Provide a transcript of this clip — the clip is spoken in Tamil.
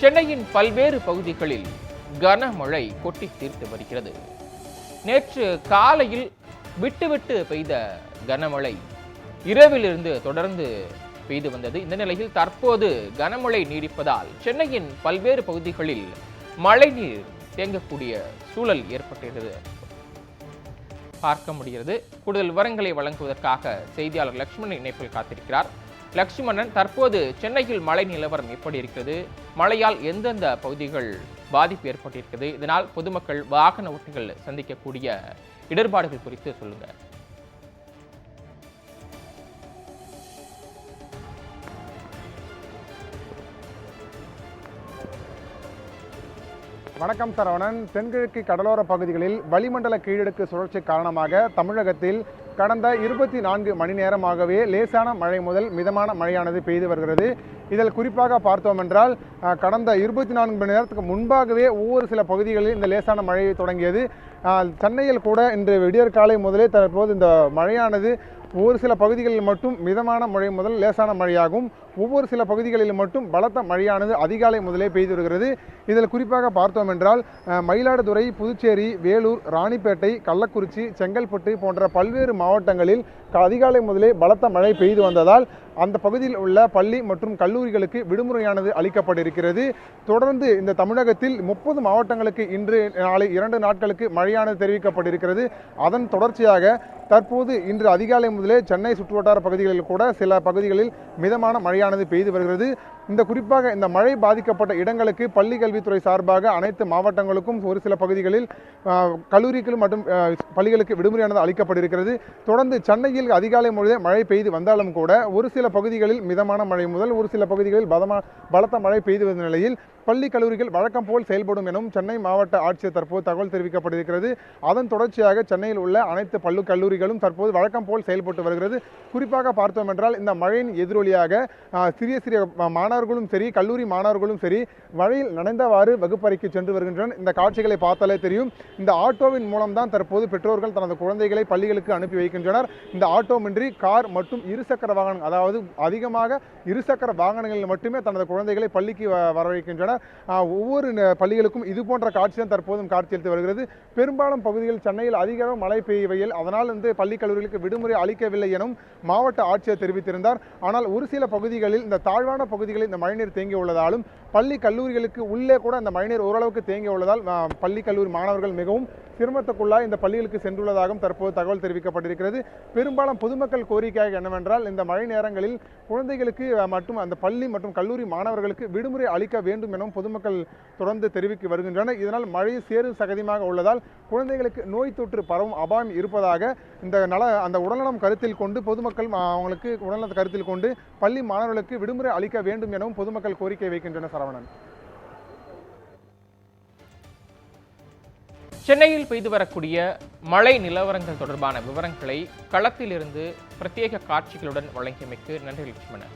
சென்னையின் பல்வேறு பகுதிகளில் கனமழை கொட்டி தீர்த்து வருகிறது. நேற்று காலையில் விட்டுவிட்டு பெய்த கனமழை இரவிலிருந்து தொடர்ந்து பெய்து வந்தது. இந்த நிலையில் தற்போது கனமழை நீடிப்பதால் சென்னையின் பல்வேறு பகுதிகளில் மழைநீர் தேங்கக்கூடிய சூழல் ஏற்பட்டிருந்தது. பார்க்க முடிகிறது. கூடுதல் விவரங்களை வழங்குவதற்காக செய்தியாளர் லட்சுமணன் இணைப்பில் காத்திருக்கிறார். லக்ஷ்மணன் தற்போது சென்னையில் மழை நிலவரம் எப்படி இருக்கிறது? மழையால் எந்தெந்த பகுதிகள் பாதிப்பு ஏற்பட்டிருக்கிறது? இதனால் பொதுமக்கள் வாகன ஓட்டிகள் சந்திக்கக்கூடிய இடர்பாடுகள் குறித்து சொல்லுங்கள் வணக்கம் சரவணன் தென்கிழக்கு கடலோர பகுதிகளில் வளிமண்டல கீழடுக்கு சுழற்சி காரணமாக தமிழகத்தில் கடந்த இருபத்தி நான்கு மணி நேரமாகவே லேசான மழை முதல் மிதமான மழையானது பெய்து வருகிறது. இதில் குறிப்பாக பார்த்தோம் என்றால் கடந்த இருபத்தி நான்கு மணி நேரத்துக்கு முன்பாகவே ஒவ்வொரு சில பகுதிகளில் இந்த லேசான மழை தொடங்கியது. சென்னையில் கூட இன்று விடியற்காலை முதலே தற்போது இந்த மழையானது ஒவ்வொரு சில பகுதிகளில் மட்டும் மிதமான மழை முதல் லேசான மழையாகும். ஒவ்வொரு சில பகுதிகளில் மட்டும் பலத்த மழையானது அதிகாலை முதலே பெய்து வருகிறது. இதில் குறிப்பாக பார்த்தோம் என்றால் மயிலாடுதுறை புதுச்சேரி வேலூர் ராணிப்பேட்டை கள்ளக்குறிச்சி செங்கல்பட்டு போன்ற பல்வேறு மாவட்டங்களில் க- அதிகாலை முதலே பலத்த மழை பெய்து வந்ததால் அந்த பகுதியில் உள்ள பள்ளி மற்றும் கல்லூரிகளுக்கு விடுமுறையானது அளிக்கப்பட்டிருக்கிறது. தொடர்ந்து இந்த தமிழகத்தில் முப்பது மாவட்டங்களுக்கு இன்று நாளை இரண்டு நாட்களுக்கு மழையானது தெரிவிக்கப்பட்டிருக்கிறது. அதன் தொடர்ச்சியாக தற்போது இன்று அதிகாலை முதலே சென்னை சுற்றுவட்டார பகுதிகளில் கூட சில பகுதிகளில் மிதமான மழையானது பெய்து வருகிறது. இந்த குறிப்பாக இந்த மழை பாதிக்கப்பட்ட இடங்களுக்கு பள்ளி கல்வித்துறை சார்பாக அனைத்து மாவட்டங்களுக்கும் ஒரு சில பகுதிகளில் கல்லூரிகள் மற்றும் பள்ளிகளுக்கு விடுமுறையானது அளிக்கப்பட்டிருக்கிறது. தொடர்ந்து சென்னையில் அதிகாலை முழுதே மழை பெய்து வந்தாலும் கூட ஒரு சில பகுதிகளில் மிதமான மழை முதல் ஒரு சில பகுதிகளில் பதமா பலத்த மழை பெய்து வந்த நிலையில் பள்ளி கல்லூரிகள் வழக்கம் போல் செயல்படும் எனவும் சென்னை மாவட்ட ஆட்சியர் தற்போது தகவல் தெரிவிக்கப்பட்டிருக்கிறது. அதன் தொடர்ச்சியாக சென்னையில் உள்ள அனைத்து பள்ளி கல்லூரிகளும் தற்போது வழக்கம் போல் செயல்பட்டு வருகிறது. குறிப்பாக பார்த்தோம் என்றால் இந்த மழையின் எதிரொலியாக சிறிய சிறிய மா- மாணவர்களும் சரி கல்லூரி மாணவர்களும் சரி வழியில் நடந்தவாறு வகுப்பறைக்கு சென்று வருகின்றனர். இந்த காட்சிகளை பார்த்தாலே தெரியும் இந்த ஆட்டோவின் மூலம்தான் தற்போது பெற்றோர்கள் தனது குழந்தைகளை பள்ளிகளுக்கு அனுப்பி வைக்கின்றனர். இந்த ஆட்டோமின்றி கார் மற்றும் இருசக்கர வாகனம் அதாவது அதிகமாக இருசக்கர வாகனங்களில் மட்டுமே தனது குழந்தைகளை பள்ளிக்கு வர வரவைக்கின்றனர் ஒவ்வொரு பள்ளிகளுக்கும் இது போன்ற காட்சி தான் தற்போதும் காட்சியளித்து வருகிறது. பெரும்பாலும் பகுதிகள் சென்னையில் அதிக அளவு மழை பெய்யவையில் அதனால் வந்து பள்ளி கல்லூரிகளுக்கு விடுமுறை அளிக்கவில்லை எனும் மாவட்ட ஆட்சியர் தெரிவித்திருந்தார். ஆனால் ஒரு சில பகுதிகளில் இந்த தாழ்வான பகுதிகளில் இந்த மழைநீர் தேங்கி உள்ளதாலும் பள்ளி கல்லூரிகளுக்கு உள்ளே கூட இந்த மழைநீர் ஓரளவுக்கு தேங்கி உள்ளதால் பள்ளி கல்லூரி மாணவர்கள் மிகவும் சிரமத்துக்குள்ளாக இந்த பள்ளிகளுக்கு சென்றுள்ளதாகவும் தற்போது தகவல் தெரிவிக்கப்பட்டிருக்கிறது. பெரும்பாலும் பொதுமக்கள் கோரிக்கையாக என்னவென்றால் இந்த மழை நேரங்களில் குழந்தைகளுக்கு மற்றும் அந்த பள்ளி மற்றும் கல்லூரி மாணவர்களுக்கு விடுமுறை அளிக்க வேண்டும் எனவும் பொதுமக்கள் தொடர்ந்து தெரிவித்து வருகின்றனர். இதனால் மழை சேறு சகதியமாக உள்ளதால் குழந்தைகளுக்கு நோய் தொற்று பரவும் அபாயம் இருப்பதாக இந்த நல அந்த உடல்நலம் கருத்தில் கொண்டு பொதுமக்கள் அவங்களுக்கு உடல்நலத்தை கருத்தில் கொண்டு பள்ளி மாணவர்களுக்கு விடுமுறை அளிக்க வேண்டும் எனவும் பொதுமக்கள் கோரிக்கை வைக்கின்றனர் சரவணன். சென்னையில் பெய்து வரக்கூடிய மழை நிலவரங்கள் தொடர்பான விவரங்களை களத்திலிருந்து பிரத்யேக காட்சிகளுடன் வழங்கியமைக்கு நன்றி லட்சுமணன்.